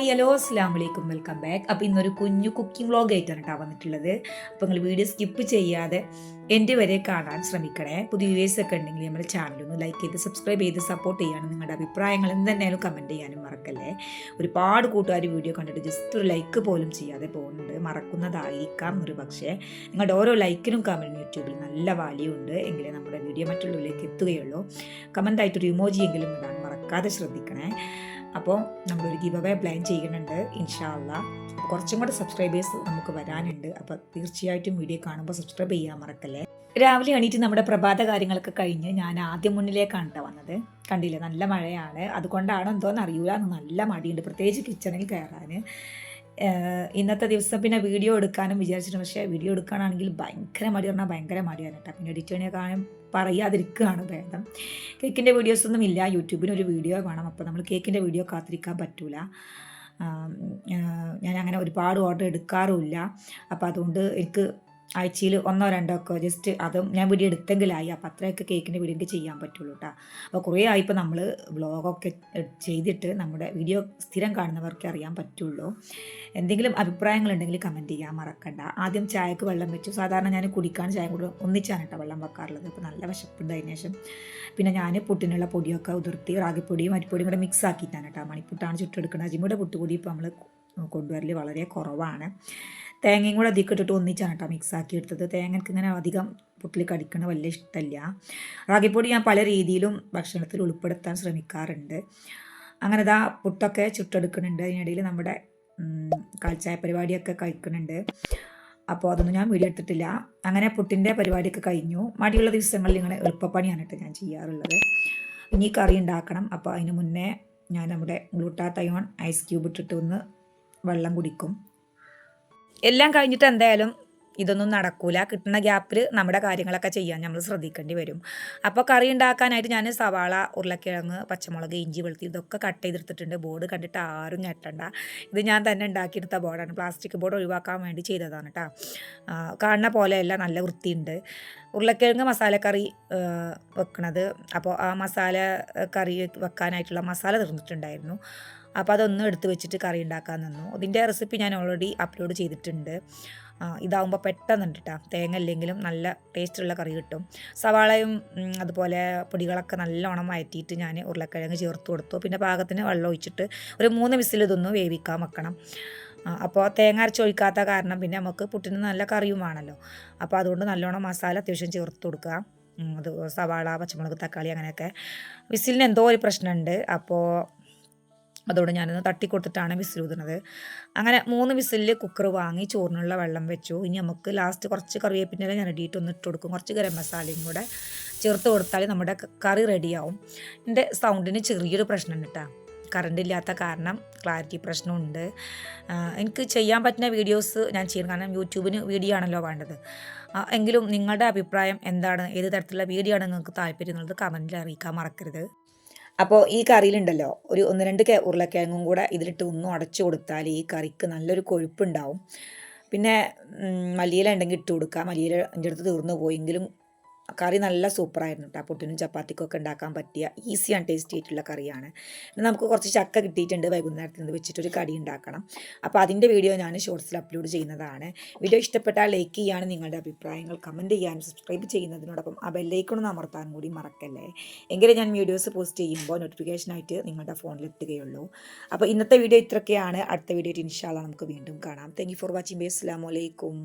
Hi hello അസ്സാം വലൈക്കും welcome back. അപ്പോൾ ഇന്നൊരു കുഞ്ഞു കുക്കിംഗ് വ്ളോഗ് ആയിട്ടാണ് കേട്ടോ വന്നിട്ടുള്ളത്. അപ്പോൾ നിങ്ങൾ വീഡിയോ സ്കിപ്പ് ചെയ്യാതെ എന്റെ വരെ കാണാൻ ശ്രമിക്കണേ. പുതിയ വ്യൂവേഴ്സ് ഒക്കെ ഉണ്ടെങ്കിൽ നമ്മുടെ ചാനലൊന്ന് ലൈക്ക് ചെയ്ത് സബ്സ്ക്രൈബ് ചെയ്ത് സപ്പോർട്ട് ചെയ്യാനും നിങ്ങളുടെ അഭിപ്രായങ്ങൾ എന്തെന്നാലും കമന്റ് ചെയ്യാനും മറക്കല്ലേ. ഒരുപാട് കൂട്ടുകാർ വീഡിയോ കണ്ടിട്ട് ജസ്റ്റ് ഒരു ലൈക്ക് പോലും ചെയ്യാതെ പോകുന്നുണ്ട്. മറക്കുന്നതായിരിക്കാം ഒരു പക്ഷേ. നിങ്ങളുടെ ഓരോ ലൈക്കിനും കമന്റിനും യൂട്യൂബിൽ നല്ല വാല്യൂ ഉണ്ട്. എങ്കിലേ നമ്മുടെ വീഡിയോ മറ്റുള്ളവരിലേക്ക് എത്തുകയുള്ളൂ. കമന്റായിട്ടൊരു ഇമോജിയെങ്കിലും ഇടാൻ മറക്കാതെ ശ്രദ്ധിക്കണേ. അപ്പോൾ നമ്മളൊരു ഗിവ് അവേ പ്ലാൻ ചെയ്യുന്നുണ്ട് ഇൻഷാല്ല കുറച്ചും കൂടെ സബ്സ്ക്രൈബേഴ്സ് നമുക്ക് വരാനുണ്ട്. അപ്പോൾ തീർച്ചയായിട്ടും വീഡിയോ കാണുമ്പോൾ സബ്സ്ക്രൈബ് ചെയ്യാൻ മറക്കല്ലേ? രാവിലെ എണീറ്റ് നമ്മുടെ പ്രഭാത കാര്യങ്ങളൊക്കെ കഴിഞ്ഞ് ഞാൻ ആദ്യം മുന്നിലേക്കാണ് കേട്ടോ വന്നത്. കണ്ടില്ല? നല്ല മഴയാണ്. അതുകൊണ്ടാണോ എന്തോന്ന് അറിയൂല. നല്ല മടിയുണ്ട്. പ്രത്യേകിച്ച് കിച്ചണിൽ കയറാൻ ഇന്നത്തെ ദിവസം പിന്നെ വീഡിയോ എടുക്കാനും വിചാരിച്ചിട്ട് പക്ഷേ വീഡിയോ എടുക്കാനാണെങ്കിൽ ഭയങ്കര മടി. പറഞ്ഞാൽ ഭയങ്കര മടിയാണ് കേട്ടോ. പിന്നെ എഡിറ്റ് ചെയ്യാനും പറയാതിരിക്കുകയാണ് ഭേദം. കേക്കിന്റെ വീഡിയോസൊന്നും ഇല്ല. യൂട്യൂബിന് ഒരു വീഡിയോ വേണം. അപ്പോൾ നമ്മൾ കേക്കിന്റെ വീഡിയോ കാത്തിരിക്കാൻ പറ്റൂല. ഞാൻ അങ്ങനെ ഒരുപാട് ഓർഡർ എടുക്കാറുമില്ല അപ്പോൾ അതുകൊണ്ട് എനിക്ക് ആഴ്ചയിൽ ഒന്നോ രണ്ടോ ഒക്കെ ജസ്റ്റ് അതും ഞാൻ വീഡിയോ എടുത്തെങ്കിലായി. അപ്പം അത്രയൊക്കെ കേക്കിന്റെ വീഡിയോ എനിക്ക് ചെയ്യാൻ പറ്റുള്ളൂ കേട്ടോ അപ്പോൾ കുറേ ആയിപ്പോൾ നമ്മൾ വ്ളോഗൊക്കെ ചെയ്തിട്ട് നമ്മുടെ വീഡിയോ സ്ഥിരം കാണുന്നവർക്ക് അറിയാൻ പറ്റുള്ളൂ. എന്തെങ്കിലും അഭിപ്രായങ്ങൾ ഉണ്ടെങ്കിൽ കമന്റ് ചെയ്യാൻ മറക്കണ്ട. ആദ്യം ചായക്ക് വെള്ളം വെച്ചു. സാധാരണ ഞാൻ കുടിക്കാൻ ചായ കൂടെ ഒന്നിച്ചാണ് കേട്ടോ വെള്ളം വെക്കാറുള്ളത്. അപ്പോൾ നല്ല വിശപ്പുണ്ട് അതിന് ശേഷം. പിന്നെ ഞാൻ പുട്ടിനുള്ള പൊടിയൊക്കെ ഉതിർത്തി റാഗിപ്പൊടിയും അരിപ്പൊടിയും കൂടെ മിക്സ് ആക്കിയിട്ടാണ് കേട്ടോ മണിപ്പുട്ടാണ് ചുട്ടെടുക്കുന്നത് അജിമുടെ പുട്ടുപൊടി ഇപ്പോൾ നമ്മൾ കൊണ്ടുവരൽ വളരെ കുറവാണ്. തേങ്ങയും കൂടെ അധികം ഇട്ടിട്ട് ഒന്നിച്ചാണ് കേട്ടോ മിക്സ് ആക്കി എടുത്തത്. തേങ്ങക്ക് ഇങ്ങനെ അധികം പുട്ടിൽ കടിക്കണ വലിയ ഇഷ്ടമല്ല റാഗിപ്പൊടി ഞാൻ പല രീതിയിലും ഭക്ഷണത്തിൽ ഉൾപ്പെടുത്താൻ ശ്രമിക്കാറുണ്ട്. അങ്ങനെ ഇതാ പുട്ടൊക്കെ ചുട്ടെടുക്കുന്നുണ്ട്. അതിനിടയിൽ നമ്മുടെ കാഴ്ചായ പരിപാടിയൊക്കെ കഴിക്കുന്നുണ്ട്. അപ്പോൾ അതൊന്നും ഞാൻ വീഡിയോ എടുത്തിട്ടില്ല. അങ്ങനെ പുട്ടിന്റെ പരിപാടിയൊക്കെ കഴിഞ്ഞു. മടിയുള്ള ദിവസങ്ങളിൽ ഇങ്ങനെ എളുപ്പപ്പണിയാണ് കേട്ടോ ഞാൻ ചെയ്യാറുള്ളത്. ഇനി കറി ഉണ്ടാക്കണം. അപ്പോൾ അതിന് മുന്നേ ഞാൻ നമ്മുടെ ഗ്ലൂട്ടാത്തയോൺ ഐസ് ക്യൂബ് ഇട്ടിട്ട് ഒന്ന് വെള്ളം കുടിക്കും. എല്ലാം കഴിഞ്ഞിട്ട് എന്തായാലും ഇതൊന്നും നടക്കൂല. കിട്ടുന്ന ഗ്യാപ്പിൽ നമ്മുടെ കാര്യങ്ങളൊക്കെ ചെയ്യാൻ നമ്മൾ ശ്രദ്ധിക്കേണ്ടി വരും. അപ്പോൾ കറി ഉണ്ടാക്കാനായിട്ട് ഞാൻ സവാള ഉരുളക്കിഴങ്ങ് പച്ചമുളക് ഇഞ്ചി വെളുത്തി ഇതൊക്കെ കട്ട് ചെയ്തെടുത്തിട്ടുണ്ട്. ബോർഡ് കണ്ടിട്ട് ആരും ഞെട്ടണ്ട. ഇത് ഞാൻ തന്നെ ഉണ്ടാക്കിയെടുത്ത ബോർഡാണ്. പ്ലാസ്റ്റിക് ബോർഡ് ഒഴിവാക്കാൻ വേണ്ടി ചെയ്തതാണ് കേട്ടോ. കാണുന്ന പോലെയല്ല നല്ല വൃത്തിയുണ്ട്. ഉരുളക്കിഴങ്ങ് മസാലക്കറി വെക്കണത്. അപ്പോൾ ആ മസാല കറി വെക്കാനായിട്ടുള്ള മസാല തീർന്നിട്ടുണ്ടായിരുന്നു. അപ്പോൾ അതൊന്നും എടുത്ത് വെച്ചിട്ട് കറി ഉണ്ടാക്കാൻ നിന്നു. ഇതിന്റെ റെസിപ്പി ഞാൻ ഓൾറെഡി അപ്ലോഡ് ചെയ്തിട്ടുണ്ട്. ഇതാവുമ്പോൾ പെട്ടെന്നുണ്ട് കേട്ടോ തേങ്ങ ഇല്ലെങ്കിലും നല്ല ടേസ്റ്റുള്ള കറി കിട്ടും. സവാളയും അതുപോലെ പൊടികളൊക്കെ നല്ലോണം വഴറ്റിയിട്ട് ഞാൻ ഉരുളക്കിഴങ്ങ് ചേർത്ത് കൊടുത്തു. പിന്നെ പാകത്തിന് വെള്ളം ഒഴിച്ചിട്ട് ഒരു മൂന്ന് വിസിൽ ഇതൊന്ന് വേവിക്കാൻ വെക്കണം. അപ്പോൾ തേങ്ങ അരച്ചൊഴിക്കാത്ത കാരണം പിന്നെ നമുക്ക് പുട്ടിന് നല്ല കറിയും വേണമല്ലോ അപ്പോൾ അതുകൊണ്ട് നല്ലോണം മസാല അത്യാവശ്യം ചേർത്ത് കൊടുക്കുക. അത് സവാള പച്ചമുളക് തക്കാളി അങ്ങനെയൊക്കെ. വിസിലിന് എന്തോ ഒരു പ്രശ്നമുണ്ട്. അപ്പോൾ അതോടെ ഞാനൊന്ന് തട്ടിക്കൊടുത്തിട്ടാണ് വിസിൽ ഊതുന്നത് അങ്ങനെ മൂന്ന് വിസിലിൽ കുക്കർ വാങ്ങി ചോറിനുള്ള വെള്ളം വെച്ചു. ഇനി നമുക്ക് ലാസ്റ്റ് കുറച്ച് കറിവേപ്പിന്റെ ഞാൻ ഇടിയിട്ട് ഒന്ന് ഇട്ട് കൊടുക്കും. കുറച്ച് ഗരം മസാലയും കൂടെ ചേർത്ത് കൊടുത്താൽ നമ്മുടെ കറി റെഡിയാവും എന്റെ സൗണ്ടിന് ചെറിയൊരു പ്രശ്നം കേട്ടോ കറണ്ട് ഇല്ലാത്ത കാരണം ക്ലാരിറ്റി പ്രശ്നമുണ്ട്. എനിക്ക് ചെയ്യാൻ പറ്റുന്ന വീഡിയോസ് ഞാൻ ചെയ്യും കാരണം യൂട്യൂബിന് വീഡിയോ ആണല്ലോ വേണ്ടത്. എങ്കിലും നിങ്ങളുടെ അഭിപ്രായം എന്താണ്? ഏത് തരത്തിലുള്ള വീഡിയോ ആണ് നിങ്ങൾക്ക് താല്പര്യം എന്നുള്ളത് കമന്റിൽ അറിയിക്കാൻ മറക്കരുത്. അപ്പോൾ ഈ കറിയിലുണ്ടല്ലോ ഒരു ഒന്ന് രണ്ട് ഉരുളക്കിഴങ്ങും കൂടെ ഇതിലിട്ട് ഒന്നും അടച്ചു കൊടുത്താൽ ഈ കറിക്ക് നല്ലൊരു കൊഴുപ്പുണ്ടാവും. പിന്നെ മല്ലിയില ഉണ്ടെങ്കിൽ ഇട്ട് കൊടുക്കുക. മല്ലിയില എന്റെ അടുത്ത് തീർന്നു പോയെങ്കിലും കറി നല്ല സൂപ്പറായിരുന്നു കേട്ടോ പുട്ടിനും ചപ്പാത്തിക്കും ഒക്കെ ഉണ്ടാക്കാൻ പറ്റിയ ഈസി ആൻഡ് ടേസ്റ്റി ആയിട്ടുള്ള കറിയാണ്. നമുക്ക് കുറച്ച് ചക്ക കിട്ടിയിട്ടുണ്ട് വൈകുന്നേരത്തിൽ നിന്ന് വെച്ചിട്ടൊരു കടി ഉണ്ടാക്കണം. അപ്പോൾ അതിന്റെ വീഡിയോ ഞാൻ ഷോർട്സിൽ അപ്ലോഡ് ചെയ്യുന്നതാണ്. വീഡിയോ ഇഷ്ടപ്പെട്ടാൽ ലൈക്ക് ചെയ്യാനും നിങ്ങളുടെ അഭിപ്രായങ്ങൾ കമന്റ് ചെയ്യാനും സബ്സ്ക്രൈബ് ചെയ്യുന്നതിനോടൊപ്പം ആ ബെല്ലൈക്കണമെന്ന് അമർത്താൻ കൂടി മറക്കല്ലേ? എങ്കിലും ഞാൻ വീഡിയോസ് പോസ്റ്റ് ചെയ്യുമ്പോൾ നോട്ടിഫിക്കേഷനായിട്ട് നിങ്ങളുടെ ഫോണിൽ എത്തുകയുള്ളൂ. അപ്പോൾ ഇന്നത്തെ വീഡിയോ ഇത്രയൊക്കെയാണ്. അടുത്ത വീഡിയോ ഇൻഷാല്ല നമുക്ക് വീണ്ടും കാണാം. താങ്ക് ഫോർ വാച്ചിങ് ബൈ അസ്സാം വലൈക്കും